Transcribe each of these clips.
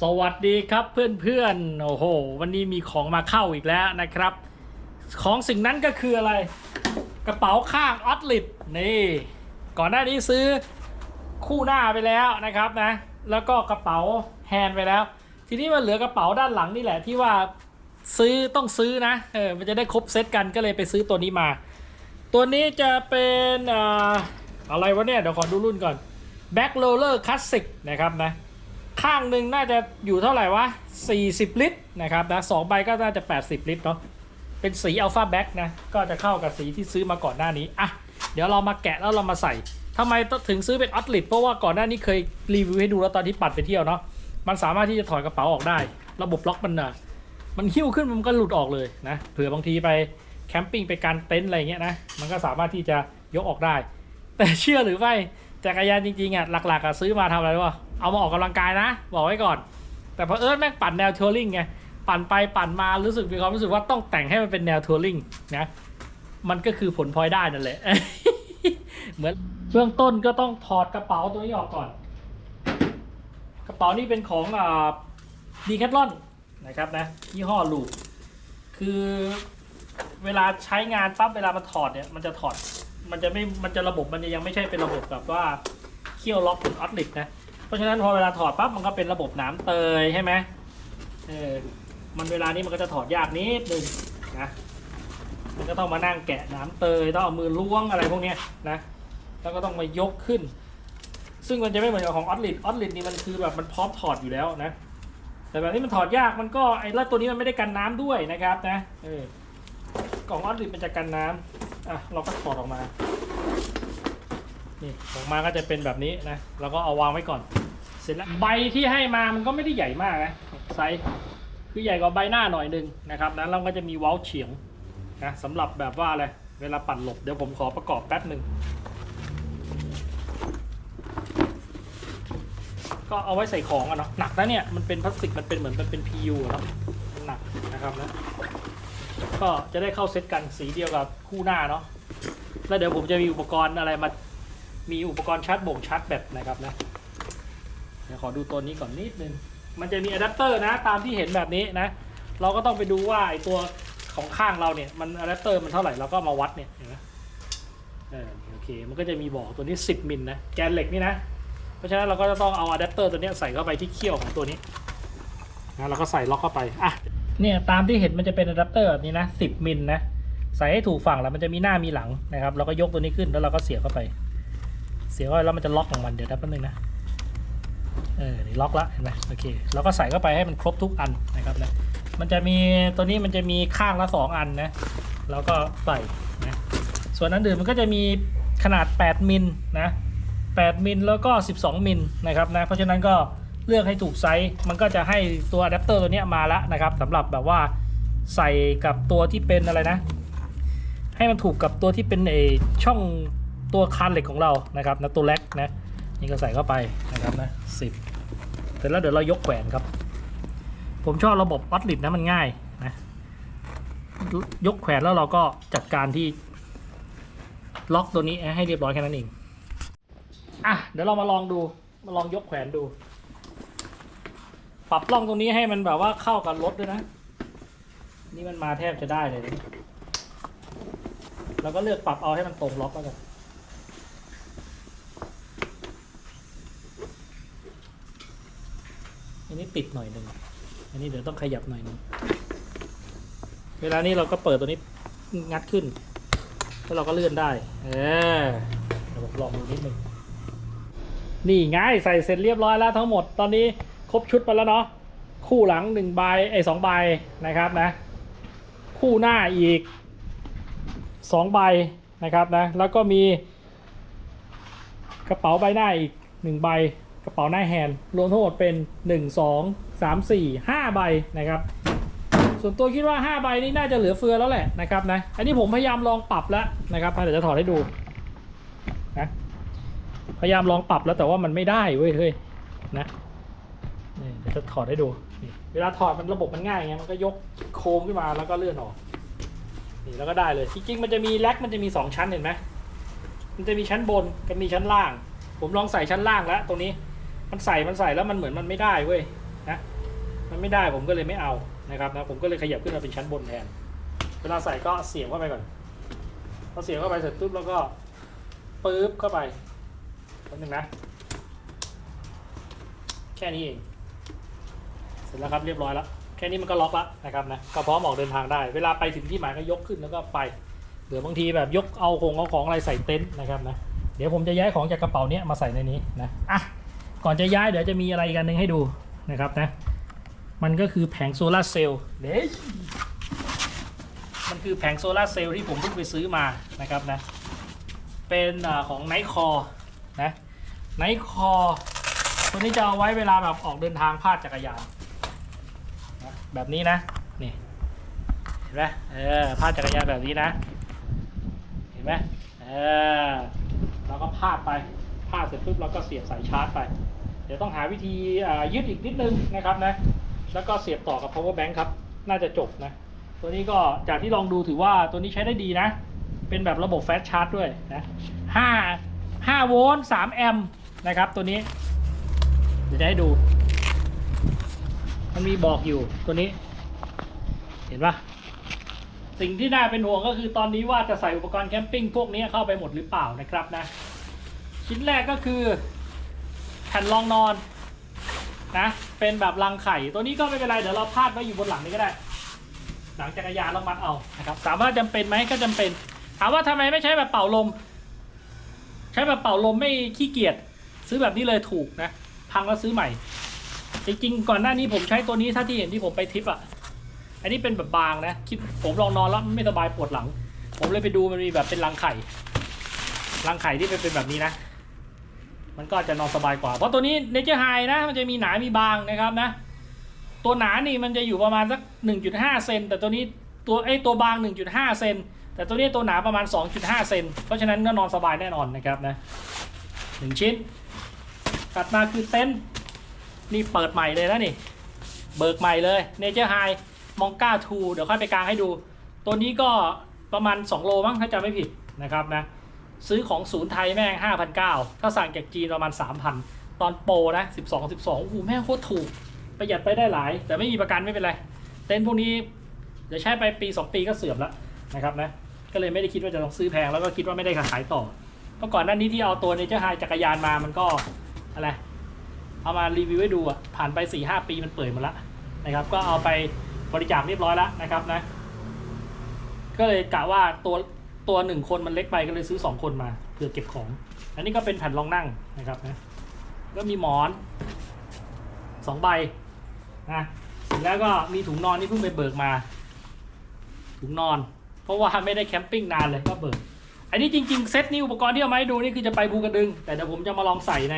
สวัสดีครับเพื่อนๆ โอ้โห วันนี้มีของมาเข้าอีกแล้วนะครับ ของสิ่งนั้นก็คืออะไร กระเป๋าข้างออตลิตนี่ ก่อนหน้านี้ซื้อคู่หน้าไปแล้วนะครับนะ แล้วก็กระเป๋าแฮนด์ไปแล้ว ทีนี้มันเหลือกระเป๋าด้านหลังนี่แหละที่ว่าซื้อต้องซื้อนะเออมันจะได้ครบเซตกันก็เลยไปซื้อตัวนี้มา ตัวนี้จะเป็นออะไรวะเนี่ยเดี๋ยวขอดูรุ่นก่อน Back Roller Classic นะครับนะ ข้างหนึ่งน่าจะอยู่เท่าไหร่วะ 40 ลิตรนะครับนะสองใบก็น่าจะ 80 ลิตรเนาะเป็นสีอัลฟาแบ็กนะ ก็จะเข้ากับสีที่ซื้อมาก่อนหน้านี้ อะ เดี๋ยวเรามาแกะแล้วเรามาใส่ทำไมถึงซื้อเป็นออตลิตเพราะว่าก่อนหน้านี้เคยรีวิวให้ดูแล้วตอนที่ปัดไปเที่ยวเนาะมันสามารถที่จะถอดกระเป๋าออกได้ ระบบล็อกมันอะมันหิ้วขึ้นมันก็หลุดออกเลยนะเผื่อบางทีไปแคมปิ้งไปการเต็นท์อะไรเงี้ยนะมันก็สามารถที่จะยกออกได้ แต่เชื่อหรือไม่จักรยานจริงๆอะหลักๆอะซื้อมาทำอะไรวะ เอามาออกกำลังกายนะ บอกไว้ก่อน แต่พอเอิร์ธแม่งปั่นแนวทัวริงไง ปั่นไปปั่นมารู้สึกมีความรู้สึกว่าต้องแต่งให้มันเป็นแนวทัวริงนะมันก็คือผลพลอยได้นั่นแหละเหมือนเบื้องต้นก็ต้องถอดกระเป๋าตัวนี้ออกก่อน กระเป๋านี่เป็นของอ่าดีแคทลอนนะครับนะยี่ห้อลูคือเวลาใช้งานปั๊บเวลามันถอดเนี่ยมันจะถอดมันจะไม่มันจะระบบมันจะยังไม่ใช่เป็นระบบแบบว่าเคี่ยวล็อกหรืออตลิตนะ ราะฉะนั้นพอเวลาถอดปั๊บมันก็เป็นระบบหนามเตยใช่ไหมเออมันเวลานี้มันก็จะถอดยากนิดนึงนะมันก็ต้องมานั่งแกะหนามเตยต้องเอามือล้วงอะไรพวกเนี้ยนะแล้วก็ต้องมายกขึ้น ซึ่งมันจะไม่เหมือนกับของออตลิตออตลิตนี่มันคือแบบมันพร้อมถอดอยู่แล้วนะ แต่แบบนี้มันถอดยากมันก็ไอ้แล้วตัวนี้มันไม่ได้กันน้ำด้วยนะครับนะเออกล่องออตลิตมันจะกันน้ำอะเราก็ถอดออกมา นี่ออกมาก็จะเป็นแบบนี้นะเราก็เอาวางไว้ก่อน เสร็จแล้วใบที่ให้มามันก็ไม่ได้ใหญ่มากนะไซส์คือใหญ่กว่าใบหน้าหน่อยหนึงนะครับแล้วเราก็จะมีเว้าเฉียงนะสำหรับแบบว่าอะไรเวลาปั่นหลบเดี๋ยวผมขอประกอบแป๊บหนึ่งก็เอาไว้ใส่ของอะเนาะหนักนะเนี่ยมันเป็นพลาสติกมันเป็นเหมือนมันเป็น PU อะเนาะหนักนะครับนะก็จะได้เข้าเซตกันสีเดียวกับคู่หน้าเนาะแล้วเดี๋ยวผมจะมีอุปกรณ์อะไรมา มีอุปกรณ์ชาร์จบ่งชาร์จแบตนะครับนะเดี๋ยวขอดูตัวนี้ก่อนนิดนึง มันจะมีอะแดปเตอร์นะตามที่เห็นแบบนี้นะ เราก็ต้องไปดูว่าไอตัวของข้างเราเนี่ยมันอะแดปเตอร์มันเท่าไหร่เราก็มาวัดเนี่ยเห็นไหมเออโอเคมันก็จะมีบอกตัวนี้ 10 มิลนะแกนเหล็กนี่นะ เพราะฉะนั้นเราก็จะต้องเอาอะแดปเตอร์ตัวนี้ใส่เข้าไปที่เขี้ยวของตัวนี้นะเราก็ใส่ล็อกเข้าไปอะเนี่ยตามที่เห็นมันจะเป็นอะแดปเตอร์แบบนี้นะ10มิลนะใส่ให้ถูกฝั่งแล้วมันจะมีหน้ามีหลังนะครับเราก็ยกตัวนี้ขึ้นแล้วเราก็เสียบเข้าไป เสียบเข้าไปแล้วมันจะล็อกของมันเดี๋ยวแป๊บนึงนะเออนี่ล็อกละเห็นไหมโอเคแล้วก็ใส่เข้าไปให้มันครบทุกอันนะครับนะมันจะมีตัวนี้มันจะมีข้างละสองอันนะแล้วก็ใส่นะส่วนอันอื่นมันก็จะมีขนาด 8 มิลนะ8มิลแล้วก็ 12 มิลนะครับนะเพราะฉะนั้นก็เลือกให้ถูกไซส์มันก็จะให้ตัวอะแดปเตอร์ตัวนี้มาละนะครับสำหรับแบบว่าใส่กับตัวที่เป็นอะไรนะ ให้มันถูกกับตัวที่เป็นเอช่อง ตัวคานเหล็กของเรานะครับนะตัวเล็กนะนี่ก็ใส่เข้าไปนะครับนะสิบเสร็จแล้วเดี๋ยวเรายกแขวนครับ ผมชอบระบบวัดลิดนะมันง่ายนะยกแขวนแล้วเราก็จัดการที่ล็อกตัวนี้ให้เรียบร้อยแค่นั้นเองอะเดี๋ยวเรามาลองดูมาลองยกแขวนดู ปรับล่องตรงนี้ให้มันแบบว่าเข้ากับรถด้วยนะ นี่มันมาแทบจะได้เลยนะเราก็เลือกปรับเอาให้มันตรงล็อกแล้วกัน อันนี้ติดหน่อยหนึ่งอันนี้เดี๋ยวต้องขยับหน่อยหนึ่งเวลานี้เราก็เปิดตัวนี้งัดขึ้น แล้วเราก็เลื่อนได้ เออเดี๋ยวผมลองดูนิดหนึ่งนี่ไงใส่เสร็จเรียบร้อยแล้วทั้งหมดตอนนี้ครบชุดไปแล้วเนาะคู่หลังหนึ่งใบไอ้สองใบนะครับนะ คู่หน้าอีกสองใบนะครับนะ แล้วก็มีกระเป๋าใบหน้าอีกหนึ่งใบ กระเป๋าหน้าแฮนด์รวมทั้งหมดเป็น 1 2 3 4 5 ใบนะครับ ส่วนตัวคิดว่า 5 ใบนี้น่าจะเหลือเฟือแล้วแหละนะครับนะอันนี้ผมพยายามลองปรับแล้วนะครับเดี๋ยวจะถอดให้ดูนะพยายามลองปรับแล้วแต่ว่ามันไม่ได้เว้ยเฮ้ยนะเดี๋ยวจะถอดให้ดู เวลาถอดมันระบบมันง่ายไงมันก็ยกโคมขึ้นมาแล้วก็เลื่อนออกนี่แล้วก็ได้เลยจริงๆมันจะมีแร็คมันจะมีสองชั้นเห็นไหมมันจะมีชั้นบนกับมีชั้นล่าง ผมลองใส่ชั้นล่างแล้วตรงนี้ มันใส่มันใส่แล้วมันเหมือนมันไม่ได้เว้ยนะมันไม่ได้ผมก็เลยไม่เอานะครับนะผมก็เลยขยับขึ้นมาเป็นชั้นบนแทน เวลาใส่ก็เสียบเข้าไปก่อนพอเสียบเข้าไปเสร็จปุ๊บแล้วก็ปึ๊บเข้าไปแป๊บนึงนะ แค่นี้เอง เสร็จแล้วครับเรียบร้อยแล้วแค่นี้มันก็ล็อกแล้วนะครับนะก็พร้อมออกเดินทางได้ เวลาไปถึงที่หมายก็ยกขึ้นแล้วก็ไปหรือบางทีแบบยกเอาของเอาของอะไรใส่เต็นท์นะครับนะเดี๋ยวผมจะย้ายของจากกระเป๋าเนี้ยมาใส่ในนี้นะอะ ก่อนจะย้ายเดี๋ยวจะมีอะไรอีกอันหนึ่งให้ดูนะครับนะ มันก็คือแผงโซลาร์เซลล์เด้มันคือแผงโซลาร์เซลล์ที่ผมเพิ่งไปซื้อมานะครับนะ เป็นอของไนคอนะไนคอตัวนี้จะเอาไว้เวลาแบบออกเดินทางพาดจักรยานนะแบบนี้นะนี่เห็นไหมเออพาดจักรยานแบบนี้นะ เห็นไหมเออเราก็พาดไป พาดเสร็จปุ๊บเราก็เสียบสายชาร์จไป เดี๋ยวต้องหาวิธียึดอีกนิดนึงนะครับนะ แล้วก็เสียบต่อกับ power bank ครับ น่าจะจบนะ ตัวนี้ก็จากที่ลองดูถือว่าตัวนี้ใช้ได้ดีนะ เป็นแบบระบบ fast charge ด้วยนะ5 5โวลต์3แอมป์นะครับตัวนี้ เดี๋ยวจะให้ดู มันมีบอกอยู่ตัวนี้ เห็นปะสิ่งที่น่าเป็นห่วงก็คือตอนนี้ว่าจะใส่อุปกรณ์แคมปิ้งพวกนี้เข้าไปหมดหรือเปล่านะครับนะ ชิ้นแรกก็คือแผ่นรองนอนนะเป็นแบบรังไข่ ตัวนี้ก็ไม่เป็นไร เดี๋ยวเราพาดไว้อยู่บนหลังนี้ก็ได้ หลังจักรยานเรามัดเอานะครับถามว่าจำเป็นไหมก็จำเป็น ถามว่าทำไมไม่ใช้แบบเป่าลม ใช้แบบเป่าลมไม่ขี้เกียจซื้อแบบนี้เลยถูกนะ พังแล้วซื้อใหม่ จริงๆ ก่อนหน้านี้ผมใช้ตัวนี้ถ้าที่เห็นที่ผมไปทริปอะอันนี้เป็นแบบบางนะคิดผมลองนอนแล้วไม่สบายปวดหลัง ผมเลยไปดูมันมีแบบเป็นรังไข่รังไข่ที่เป็นแบบนี้นะ มันก็จะนอนสบายกว่า เพราะตัวนี้เนเจอร์ไฮนะ มันจะมีหนา มีบางนะครับนะ ตัวหนานี่มันจะอยู่ประมาณสัก 1.5 เซน แต่ตัวนี้ตัวไอ้ตัวบาง 1.5 เซน แต่ตัวนี้ตัวหนาประมาณ 2.5 เซน เพราะฉะนั้นก็นอนสบายแน่นอนนะครับนะหนึ่งชิ้นถัดมาคือเต็นท์นี่เปิดใหม่เลยนะนี่ เบิกใหม่เลย Nature High มองก้าทูเดี๋ยวค่อยไปกลางให้ดู ตัวนี้ก็ประมาณ 2 โลมั้งถ้าจำไม่ผิดนะครับนะ ซื้อของศูนย์ไทยแม่ง 5,900 ถ้าสั่งจากจีนประมาณ 3,000 ตอนโปรนะ 12 12โอ้โหแม่งโคตรถูก ประหยัดไปได้หลาย แต่ไม่มีประกันไม่เป็นไร เต็นท์พวกนี้ เดี๋ยวใช้ไปปี 2 ปีก็เสื่อมแล้วนะครับนะ ก็เลยไม่ได้คิดว่าจะต้องซื้อแพงแล้วก็คิดว่าไม่ได้ขายต่อเพราะก่อนหน้านี้ที่เอาตัว Nature High จักรยานมามันก็อะไร เอามารีวิวให้ดูอะ ผ่านไป 4-5 ปีมันเปื่อยหมดล้วนะครับ ก็เอาไปบริจาคเรียบร้อยแล้วนะครับนะ ก็เลยกะว่าตัว ตัวหนึ่งคนมันเล็กไปก็เลยซื้อสองคนมาเพื่อเก็บของ อันนี้ก็เป็นแผ่นรองนั่งนะครับนะก็มีหมอนสองใบนะแล้วก็มีถุงนอนที่เพิ่งไปเบิกมา ถุงนอน เพราะว่าไม่ได้แคมปิ้งนานเลยก็เบิก อันนี้จริง ๆ เซตนี้อุปกรณ์ที่เอามาให้ดูนี่คือจะไปภูกระดึง แต่เดี๋ยวผมจะมาลองใส่ใน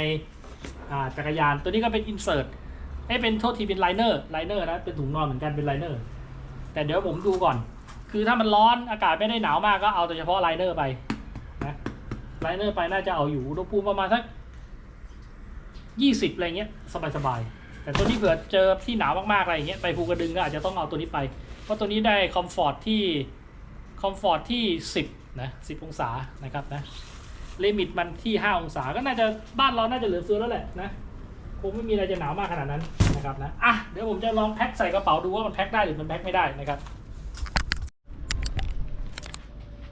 อ่าจักรยาน ตัวนี้ก็เป็นอินเสิร์ตให้เป็นโทษทีเป็นไลเนอร์ไลเนอร์นะเป็นถุงนอนเหมือนกันเป็นไลเนอร์แต่เดี๋ยวผมดูก่อน คือถ้ามันร้อนอากาศไม่ได้หนาวมากก็เอาแต่เฉพาะไลเนอร์ไปนะไลเนอร์ไปน่าจะเอาอยู่อุณหภูมิประมาณสักยี่สิบอะไรเงี้ยสบายๆแต่ตัวนี้เผื่อเจอที่หนาวมากๆอะไรเงี้ยไปภูกระดึงก็อาจจะต้องเอาตัวนี้ไป เพราะตัวนี้ได้คอมฟอร์ตที่คอมฟอร์ตที่สิบนะสิบองศานะครับนะลิมิตมันที่ห้าองศาก็น่าจะบ้านเราน่าจะเหลือเฟือแล้วแหละนะคงไม่มีอะไรจะหนาวมากขนาดนั้นนะครับนะอะเดี๋ยวผมจะลองแพ็คใส่กระเป๋าดูว่ามันแพ็คได้หรือมันแพ็คไม่ได้นะครับ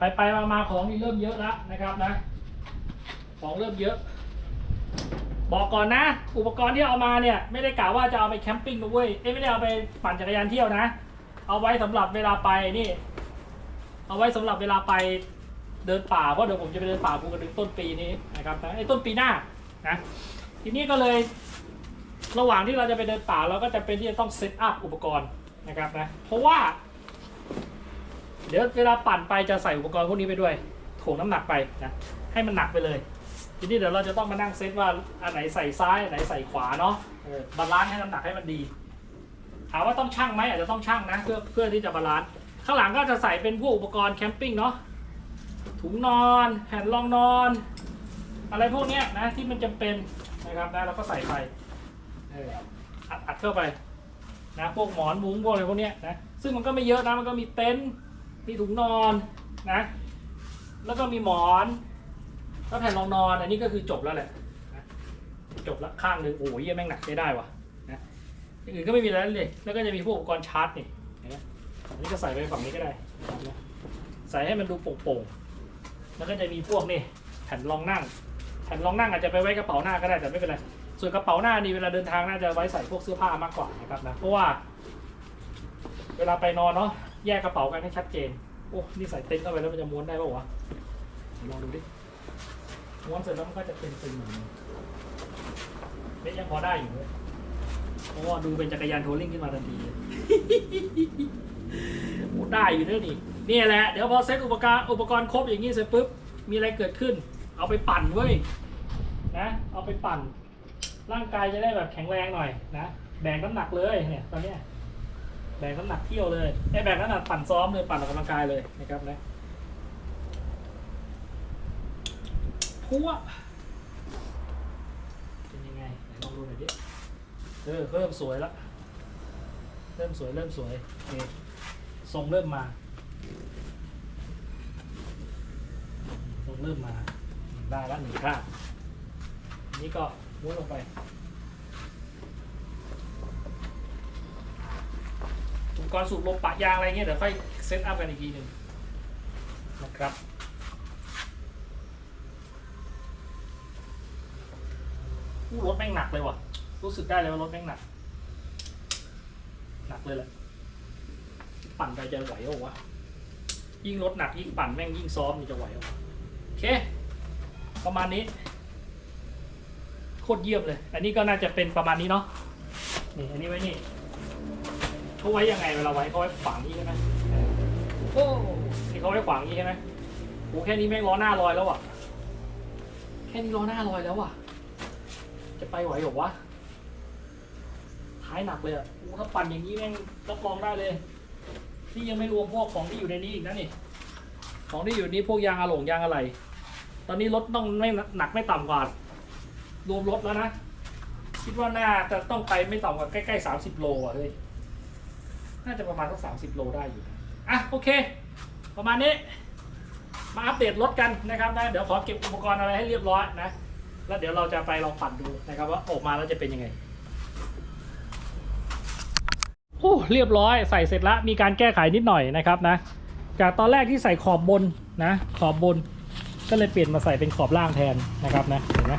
ไปไปมามาของนี่เริ่มเยอะแล้วนะครับนะ ของเริ่มเยอะ บอกก่อนนะ อุปกรณ์ที่เอามาเนี่ย ไม่ได้กล่าวว่าจะเอาไปแคมปิ้งนะเว้ยเอ้ยไม่ได้เอาไปปั่นจักรยานเที่ยวนะ เอาไว้สำหรับเวลาไปนี่ เอาไว้สำหรับเวลาไปเดินป่าเพราะเดี๋ยวผมจะไปเดินป่าภูกระดึงต้นปีนี้นะครับนะไอ้ต้นปีหน้านะทีนี้ก็เลยระหว่างที่เราจะไปเดินป่าเราก็จะเป็นที่จะต้องเซตอัพอุปกรณ์นะครับนะเพราะว่า ดี๋ยวเวลาปั่นไปจะใส่อุปกรณ์พวกนี้ไปด้วยถ่วงน้ำหนักไปนะให้มันหนักไปเลย ทีนี้เดี๋ยวเราจะต้องมานั่งเซตว่าอันไหนใส่ซ้ายอันไหนใส่ขวาเนาะบาลานซ์ให้น้ำหนักให้มันดีถามว่าต้องชั่งไหมอาจจะต้องชั่งนะเพื่อเพื่อที่จะบาลานซ์ข้างหลังก็จะใส่เป็นพวกอุปกรณ์แคมปิ้งเนาะถุงนอนแผ่นรองนอน อะไรพวกนี้นะที่มันจำเป็นนะครับนะเราก็ใส่ไปเอออัดอัดเข้าไปนะพวกหมอนมุ้งพวกอะไรพวกนี้นะซึ่งมันก็ไม่เยอะนะมันก็มีเต็นท์ มีถุงนอนนะ แล้วก็มีหมอนแล้วแผ่นรองนอน อันนี้ก็คือจบแล้วแหละนะจบละข้างหนึ่งโอ้ยแม่งหนักใช้ได้ว่ะนะอย่างอื่นก็ไม่มีแล้วเลยแล้วก็จะมีพวกอุปกรณ์ชาร์จนี่อันนี้ก็ใส่ไปฝั่งนี้ก็ได้ ใส่ให้มันดูโป่งๆแล้วก็จะมีพวกนี่แผ่นรองนั่ง แผ่นรองนั่งอาจจะไปไว้กระเป๋าหน้าก็ได้แต่ไม่เป็นไรส่วนกระเป๋าหน้านี่เวลาเดินทางน่าจะไว้ใส่พวกเสื้อผ้ามากกว่านะครับนะเพราะว่า เวลาไปนอนเนาะ แยกกระเป๋ากันให้ชัดเจน โอ้ นี่ใส่เต็นท์เข้าไปแล้วมันจะม้วนได้ป่าวะลองดูดิ ม้วนเสร็จแล้วมันก็จะเป็นตึงเหมือนกันเม็ดยังพอได้อยู่เลยเพราะว่าดูเป็นจักรยานโทลิ่งขึ้นมาทันทีโอ้ได้อยู่ด้วยนี่นี่แหละ เดี๋ยวพอเซ็ตอุปกรณ์อุปกรณ์ครบอย่างนี้เสร็จปุ๊บ มีอะไรเกิดขึ้น เอาไปปั่นเว้ย นะ เอาไปปั่น ร่างกายจะได้แบบแข็งแรงหน่อยนะ แบกน้ำหนักเลยเนี่ยตอนเนี้ย แบกน้ำหนักเที่ยวเลยไอ้แบกน้ำหนักปั่นซ้อมเลยปั่นออกกำลังกายเลยนะครับนะพัวเป็นยังไงไหนลองดูหน่อยดิเออเริ่มสวยละเริ่มสวยเริ่มสวยโอเคทรงเริ่มมาทรงเริ่มมาได้ละหนึ่งข้างนนี้ก็ม้วนลงไป อุป กรณ์สูบลมปะยางอะไรเงี้ยเดี๋ยวค่อยเซตอัพกันอีกทีหนึ่งนะครับรถแม่งหนักเลยว่ะ รู้สึกได้เลยว่ารถแม่งหนัก หนักเลยแหละ ปั่นไปจะไหวเหรอวะ ยิ่งรถหนักยิ่งปั่นแม่งยิ่งซ้อมนี่จะไหวเหรอโอเค ประมาณนี้ โคตรเยี่ยมเลย อันนี้ก็น่าจะเป็นประมาณนี้เนาะ นี่ อันนี้ไว้นี่ เขาไว้ยังไงเวลาไว้เขาไว้ขวางนี้ใช่ไหมโอ้นี่เขาไว้ขวางนี้ใช่ไหมโอ้แค่นี้แม่งล้อหน้าลอยแล้วอะ แค่นี้ล้อหน้าลอยแล้วอะ จะไปไหวเหรอวะ ท้ายหนักเลยอะโอ้ถ้าปั่นอย่างนี้แม่งรับรองได้เลย นี่ยังไม่รวมพวกของที่อยู่ในนี้อีกนะนี่ ของที่อยู่นี้พวกยางอะหลงยางอะไร ตอนนี้รถต้องไม่หนักไม่ต่ำกว่ารวมรถแล้วนะ คิดว่าน่าจะต้องไปไม่ต่ำกว่าใกล้ๆสามสิบโลอะเฮ้ย น่าจะประมาณสักสามสิบโลได้อยู่นะอะโอเค ประมาณนี้ มาอัปเดตรถกันนะครับนะเดี๋ยวขอเก็บอุปกรณ์อะไรให้เรียบร้อยนะ แล้วเดี๋ยวเราจะไปลองปั่นดูนะครับว่าออกมาแล้วจะเป็นยังไงโอ้เรียบร้อยใส่เสร็จแล้วมีการแก้ไขนิดหน่อยนะครับนะ จากตอนแรกที่ใส่ขอบบนนะ ขอบบน ก็เลยเปลี่ยนมาใส่เป็นขอบล่างแทนนะครับนะเห็นไหม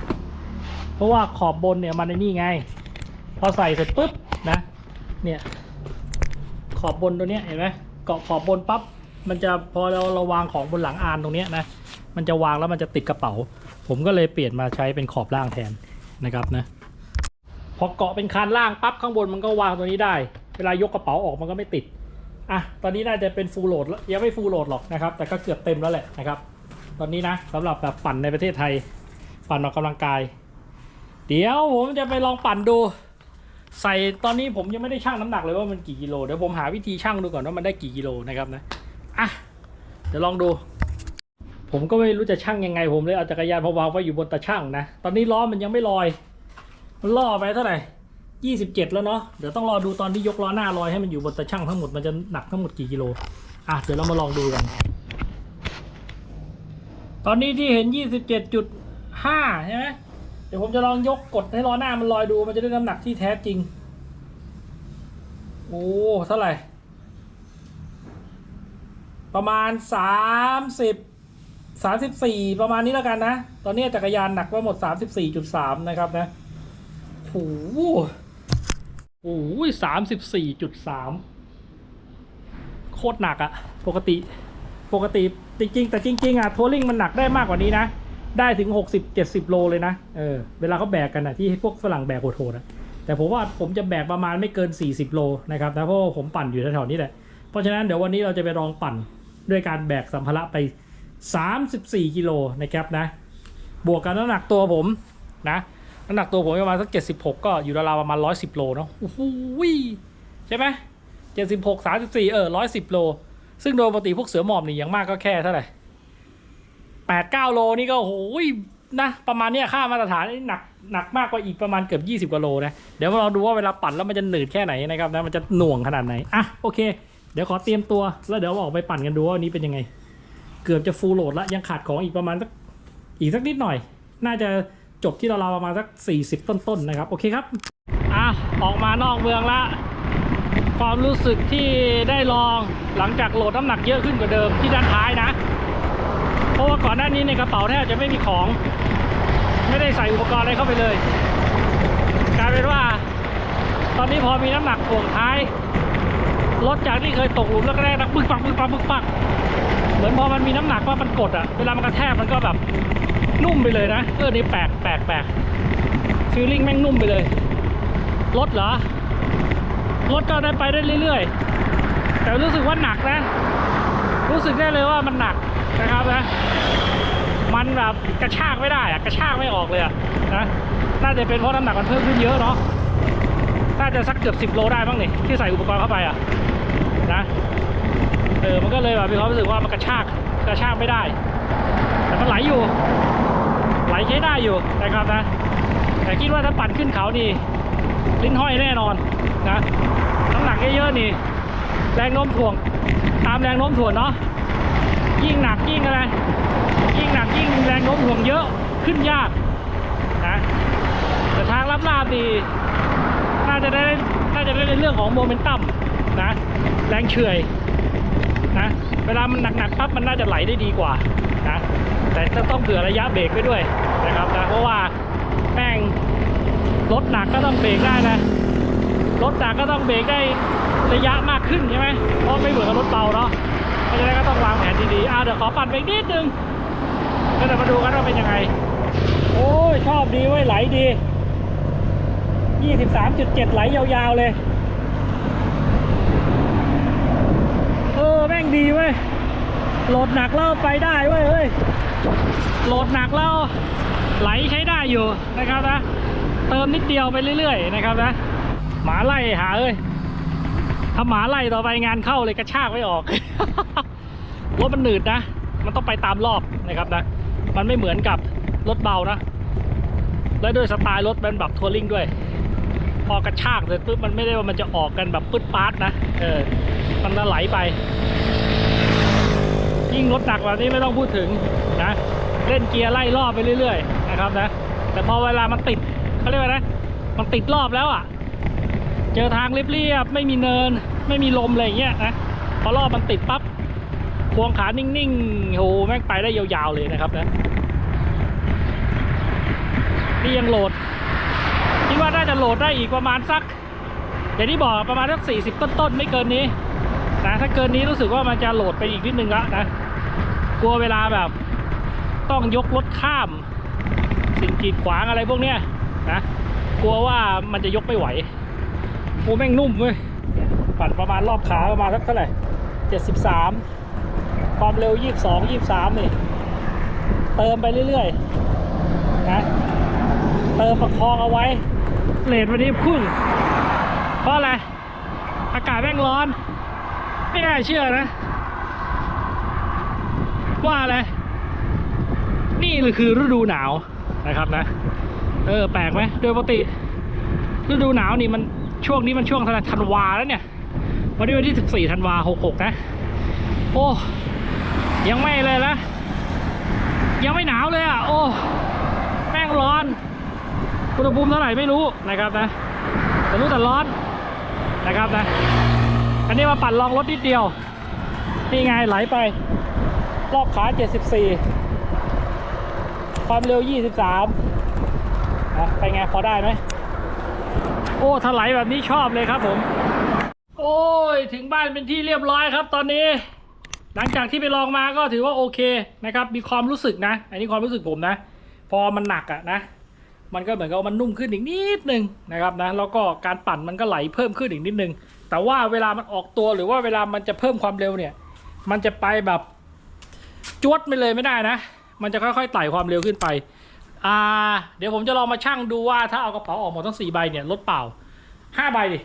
เพราะว่าขอบบนเนี่ยมันในนี่ไง พอใส่เสร็จปุ๊บนะ เนี่ย อบบนตัวเนี้ยเห็นไหมเกาะขอบบนปั๊บมันจะพอเราเราวางของบนหลังอานตรงเนี้ยนะมันจะวางแล้วมันจะติดกระเป๋า ผมก็เลยเปลี่ยนมาใช้เป็นขอบล่างแทนนะครับนะพอเกาะเป็นคานล่างปั๊บข้างบนมันก็วางตัวนี้ได้ เวลายกกระเป๋าออกมันก็ไม่ติดอะตอนนี้น่าจะเป็นฟูลโหลดแล้วยังไม่ฟูลโหลดหรอกนะครับ แต่ก็เกือบเต็มแล้วแหละนะครับ ตอนนี้นะสำหรับแบบปั่นในประเทศไทย ปั่นออกกำลังกาย เดี๋ยวผมจะไปลองปั่นดู ใส่ตอนนี้ผมยังไม่ได้ชั่งน้ำหนักเลยว่ามันกี่กิโลเดี๋ยวผมหาวิธีชั่งดูก่อนว่ามันได้กี่กิโลนะครับนะอะเดี๋ยวลองดู ผมก็ไม่รู้จะชั่งยังไงผมเลยเอาจักรยานพอวางไว้อยู่บนตาชั่งนะตอนนี้ล้อมันยังไม่ลอย มันล่อไปเท่าไหร่ยี่สิบเจ็ดแล้วเนาะเดี๋ยวต้องรอดูตอนที่ยกล้อหน้าลอยให้มันอยู่บนตาชั่งทั้งหมดมันจะหนักทั้งหมดกี่กิโลอะเดี๋ยวเรามาลองดูกัน ตอนนี้ที่เห็นยี่สิบเจ็ดจุดห้าใช่ไหม ดี๋ยวผมจะลองยกกดให้ล้อหน้ามันลอยดูมันจะได้น้ำหนักที่แท้จริง โอ้ เท่าไหร่ ประมาณสามสิบสามสิบสี่ประมาณนี้แล้วกันนะ ตอนนี้จักรยานหนักไปหมดสามสิบสี่จุดสามนะครับนะโอ้โหโอ้ยสามสิบสี่จุดสามโคตรหนักอะปกติ ปกติจริงๆ แต่จริง ๆอะทัวริงมันหนักได้มากกว่านี้นะ ได้ถึง 60 70 โลเลยนะ เออ เวลาเขาแบกกันนะที่พวกฝรั่งแบกโหดๆนะแต่ผมว่าผมจะแบกประมาณไม่เกิน 40 โลนะครับนะเพราะผมปั่นอยู่แถวๆนี้แหละ เพราะฉะนั้นเดี๋ยววันนี้เราจะไปลองปั่นด้วยการแบกสัมภาระไป 34 กิโลนะครับนะ บวกกับน้ำหนักตัวผมนะน้ำหนักตัวผมประมาณสัก 76 ก็อยู่ราวๆประมาณ 110 โลเนาะโอ้โหใช่ไหม76 34 เออ 110 โล ซึ่งโดยปกติพวกเสือหมอบนี่อย่างมากก็แค่เท่าไหร่ แปดเก้าโลนี่ก็โอ้โหนะประมาณเนี้ยค่ามาตรฐานนี่หนักหนักมากกว่าอีกประมาณเกือบยี่สิบ20กว่าโลนะ เดี๋ยวเราดูว่าเวลาปั่นแล้วมันจะหนืดแค่ไหนนะครับนะมันจะหน่วงขนาดไหน อะโอเค เดี๋ยวขอเตรียมตัวแล้วเดี๋ยวออกไปปั่นกันดูว่าวันนี้เป็นยังไง เกือบจะฟูลโหลดแล้วยังขาดของอีกประมาณสักอีกสักนิดหน่อย น่าจะจบที่เราวๆประมาณสักสี่สิบต้นๆนะครับ โอเคครับ อะออกมานอกเมืองละความรู้สึกที่ได้ลองหลังจากโหลดน้ำหนักเยอะขึ้นกว่าเดิมที่ด้านท้ายนะ เพราะว่าก่อนหน้านี้ในกระเป๋าแทบจะไม่มีของ ไม่ได้ใส่อุปกรณ์อะไรเข้าไปเลยกลายเป็นว่า ตอนนี้พอมีน้ำหนักถ่วงท้ายรถจากที่เคยตกหลุมแรกๆนะปึ๊กปักปึ๊กปักปึ๊กปักเหมือนพอมันมีน้ำหนักว่ามันกดอะเวลามันกระแทกมันก็แบบนุ่มไปเลยนะเออนี่แปลกแปลกแปลกฟีลลิ่งแม่งนุ่มไปเลยรถเหรอรถก็ได้ไปได้เรื่อยๆ แต่รู้สึกว่าหนักนะ รู้สึกได้เลยว่ามันหนัก นะครับนะ มันแบบกระชากไม่ได้อะกระชากไม่ออกเลยอะนะ น่าจะเป็นเพราะน้ำหนักมันเพิ่มขึ้นเยอะเนาะ น่าจะสักเกือบ10โลได้บ้างนี่ที่ใส่อุปกรณ์เข้าไปอะนะ เออ มันก็เลยแบบมีความรู้สึกว่ามันกระชาก กระชากไม่ได้ แต่มันไหลอยู่ ไหลใช้ได้อยู่นะครับนะ แต่คิดว่าถ้าปั่นขึ้นเขานี่ลิ้นห้อยแน่นอนนะน้ำหนักเยอะๆนี่ แรงโน้มถ่วง ตามแรงโน้มถ่วงเนาะ ยิ่งหนักยิ่งอะไร ยิ่งหนักยิ่งแรงโน้มถ่วงเยอะขึ้นยากนะแต่ทางลับลาบดีน่าจะได้น่าจะได้ในเรื่องของโมเมนตัมนะ แรงเฉื่อยนะเวลามันหนักๆปั๊บมันน่าจะไหลได้ดีกว่านะแต่จะต้องเผื่อระยะเบรกไว้ด้วยนะครับนะเพราะว่าแป้งรถหนักก็ต้องเบรกได้นะรถหนักก็ต้องเบรกได้ระยะมากขึ้นใช่ไหมเพราะไม่เหมือนกับรถเบาเนาะ ราะฉะนั้นก็ต้องวางแผนดีๆอ่าเดี๋ยวขอปั่นไปนิดนึงก็จะมาดูกันว่าเป็นยังไง โอ้ยชอบดีเว้ยไหลดี 23.7 ไหลยาวๆเลย เออแม่งดีเว้ยโหลดหนักแล้วไปได้เว้ยเฮ้ยโหลดหนักแล้วไหลใช้ได้อยู่นะครับนะ เติมนิดเดียวไปเรื่อยๆนะครับนะ หมาไล่หาเอ้ยถ้าหมาไล่ต่อไปงานเข้าเลยกระชากไม่ออก รถมันหนืดนะ มันต้องไปตามรอบนะครับนะ มันไม่เหมือนกับรถเบานะ และด้วยสไตล์รถเป็นแบบทัวริงด้วย พอกระชากเสร็จปุ๊บมันไม่ได้ว่ามันจะออกกันแบบปึ๊ดปาร์ตนะ เออ มันจะไหลไป ยิ่งรถหนักแบบนี้ไม่ต้องพูดถึงนะ เล่นเกียร์ไล่รอบไปเรื่อยๆนะครับนะ แต่พอเวลามันติดเขาเรียกว่านะ มันติดรอบแล้วอะ เจอทางเรียบๆไม่มีเนิน ไม่มีลมอะไรอย่างเงี้ยนะ พอรอบมันติดปั๊บ ควงขานิ่งๆโหแม่งไปได้ยาวๆเลยนะครับนะนี่ยังโหลดคิดว่าน่าจะโหลดได้อีกประมาณสัก อย่างที่บอกประมาณสักสี่สิบต้นๆ ไม่เกินนี้นะถ้าเกินนี้รู้สึกว่ามันจะโหลดไปอีกนิดนึงละนะ กลัวเวลาแบบต้องยกรถข้าม สิ่งกีดขวางอะไรพวกเนี้ยนะกลัวว่ามันจะยกไม่ไหวโอ้แม่งนุ่มเว้ยปั่นประมาณรอบขาประมาณสักเท่าไหร่เจ็ดสิบสาม ความเร็วยี่สิบสองยี่บสามนี่ เติมไปเรื่อยๆ นะ เติมประคองเอาไว้เลทวันนี้พุ่ง เพราะอะไร อากาศแม่งร้อน ไม่น่าเชื่อนะ ว่าอะไร นี่คือฤดูหนาวนะครับนะ เออ แปลกไหม โดยปกติ ฤดูหนาวนี่มันช่วงนี้มันช่วงธันวาแล้วเนี่ย วันนี้วันที่ 14 ธันวา 66 นะ โอ้ ยังไม่เลยนะ ยังไม่หนาวเลยอะ โอ้แม่งร้อนอุณหภูมิเท่าไหร่ไม่รู้นะครับนะ แต่รู้แต่ร้อนนะครับนะอันนี้มาปั่นลองรถนิดเดียว นี่ไงไหลไป รอบขา 74 ความเร็ว 23นะไปไงพอได้ไหม โอ้ถลายแบบนี้ชอบเลยครับผม โอ้ย ถึงบ้านเป็นที่เรียบร้อยครับตอนนี้ หลังจากที่ไปลองมาก็ถือว่าโอเคนะครับ มีความรู้สึกนะ อันนี้ความรู้สึกผมนะ พอมันหนักอะนะ มันก็เหมือนกับมันนุ่มขึ้นอีกนิดนึงนะครับนะ แล้วก็การปั่นมันก็ไหลเพิ่มขึ้นอีกนิดนึง แต่ว่าเวลามันออกตัวหรือว่าเวลามันจะเพิ่มความเร็วเนี่ย มันจะไปแบบจวดไปเลยไม่ได้นะ มันจะค่อยๆไต่ความเร็วขึ้นไป อ่า เดี๋ยวผมจะลองมาชั่งดูว่าถ้าเอากระเป๋าออกหมดทั้งสี่ใบเนี่ยรถเปล่าห้าใบดิ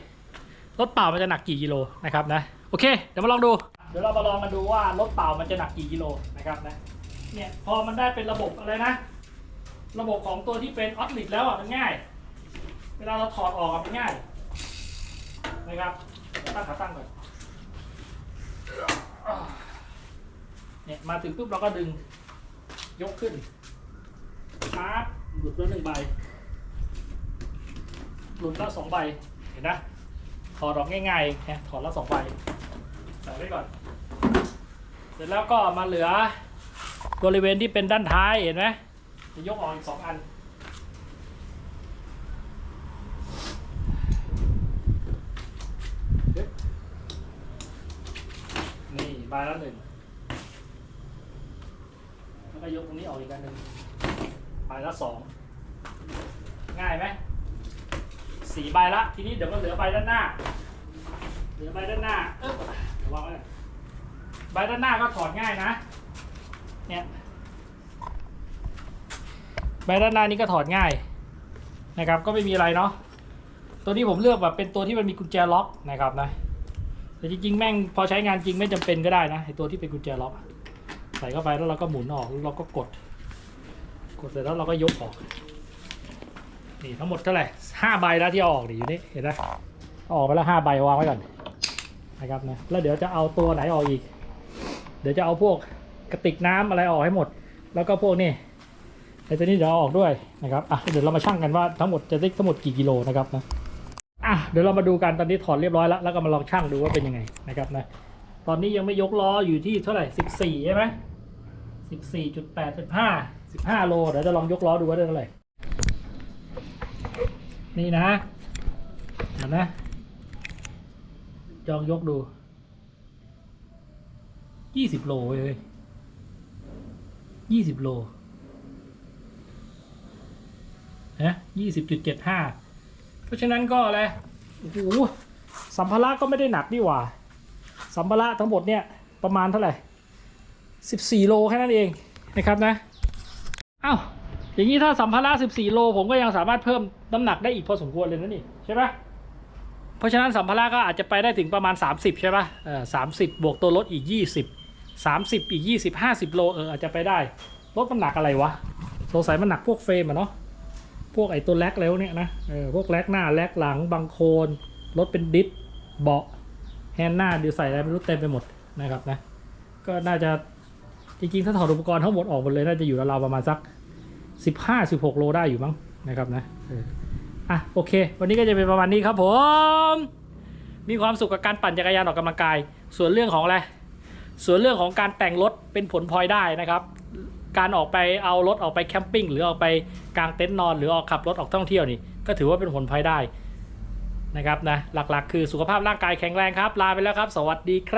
รถเปล่ามันจะหนักกี่กิโลนะครับนะ โอเค เดี๋ยวมาลองดู เดี๋ยวเรามาลองกันดูว่ารถเปล่ามันจะหนักกี่กิโลนะครับนะเนี่ยพอมันได้เป็นระบบอะไรนะ ระบบของตัวที่เป็นออสลิดแล้วอะมันง่าย เวลาเราถอดออกอะมันง่ายนะครับตั้งขาตั้งก่อนเนี่ยมาถึงปุ๊บเราก็ดึงยกขึ้นชาร์จหลุดแล้วหนึ่งใบ หลุดและสองใบ เห็นนะ ถอดออกง่ายๆนะถอดและสองใบ ส่ไว้ก่อน เสร็จแล้วก็มาเหลือบริเวณที่เป็นด้านท้ายเห็นไหมจะยกออกอีกสองอัน นี่ใบละหนึ่งแล้วก็ยกตรงนี้ออกอีกอันหนึ่งใบละสอง ง่ายไหมสี่ใบละ ทีนี้เดี๋ยวก็เหลือใบด้านหน้า เหลือใบด้านหน้า เอ๊บระวังไว้หน่อยใบด้านหน้าก็ถอดง่ายนะ เนี่ย ใบด้านหน้านี้ก็ถอดง่ายนะครับ ก็ไม่มีอะไรเนาะ ตัวนี้ผมเลือกแบบเป็นตัวที่มันมีกุญแจล็อกนะครับนะ แต่จริงๆแม่งพอใช้งานจริงไม่จำเป็นก็ได้นะไอตัวที่เป็นกุญแจล็อก ใส่เข้าไปแล้วเราก็หมุนออกแล้วเราก็กด กดเสร็จแล้วเราก็ยกออก นี่ทั้งหมดเท่าไหร่ห้าใบแล้วที่เอาออกนี่อยู่นี่เห็นไหมออกไปแล้วห้าใบวางไว้ก่อน นะครับนะแล้วเดี๋ยวจะเอาตัวไหนออกอีก เดี๋ยวจะเอาพวกกระติกน้ำอะไรออกให้หมด แล้วก็พวกนี่ไอ้ตัวนี้เดี๋ยวออกด้วยนะครับอะเดี๋ยวเรามาชั่งกันว่าทั้งหมดจะได้ทั้งหมดกี่กิโลนะครับนะอะเดี๋ยวเรามาดูกันตอนนี้ถอดเรียบร้อยแล้วแล้วก็มาลองชั่งดูว่าเป็นยังไงนะครับนะตอนนี้ยังไม่ยกล้ออยู่ที่เท่าไหร่สิบสี่ใช่ไหมสิบสี่จุดแปดสิบห้าสิบห้าโลเดี๋ยวจะลองยกล้อดูว่าได้เท่าไหร่นี่นะเห็นนะ จองยกดูยี่สิบโลเว้ยยี่สิบโลนะยี่สิบจุดเจ็ดห้าเพราะฉะนั้นก็อะไรโอ้โหสัมภาระก็ไม่ได้หนักนี่หว่า สัมภาระทั้งหมดเนี่ยประมาณเท่าไหร่สิบสี่โลแค่นั้นเองนะครับนะเอ้าอย่างนี้ถ้าสัมภาระ14 โล ผมก็ยังสามารถเพิ่มน้ำหนักได้อีกพอสมควรเลยนะนี่ ใช่ปะ เพราะฉะนั้นสัมภาระก็อาจจะไปได้ถึงประมาณ 30 ใช่ปะเออสามสิบบวกตัวรถอีก 20 30 อีก 20 50 โลเอออาจจะไปได้ รถมันหนักอะไรวะสงสัยมันหนักพวกเฟรมอะเนาะพวกไอ้ตัวแลกแล้วเนี่ยนะเออพวกแลกหน้าแลกหลังบางโคนรถเป็นดิสเบาะแฮนด์หน้าดิวใส่อะไรไม่รู้เต็มไปหมดนะครับนะก็น่าจะจริงๆถ้าถอดอุปกรณ์ทั้งหมดออกหมดเลยน่าจะอยู่ราวๆประมาณสักสิบห้าสิบหกโลได้อยู่มั้งนะครับนะ อะโอเค วันนี้ก็จะเป็นประมาณนี้ครับผม มีความสุขกับการปั่นจักรยานออกกำลังกาย ส่วนเรื่องของอะไร ส่วนเรื่องของการแต่งรถเป็นผลพลอยได้นะครับ การออกไปเอารถออกไปแคมปิ้งหรือออกไปกางเต็นท์นอน หรือออกขับรถออกท่องเที่ยวนี่ก็ถือว่าเป็นผลพลอยได้นะครับนะหลักๆ คือสุขภาพร่างกายแข็งแรงครับ ลาไปแล้วครับ สวัสดีครับ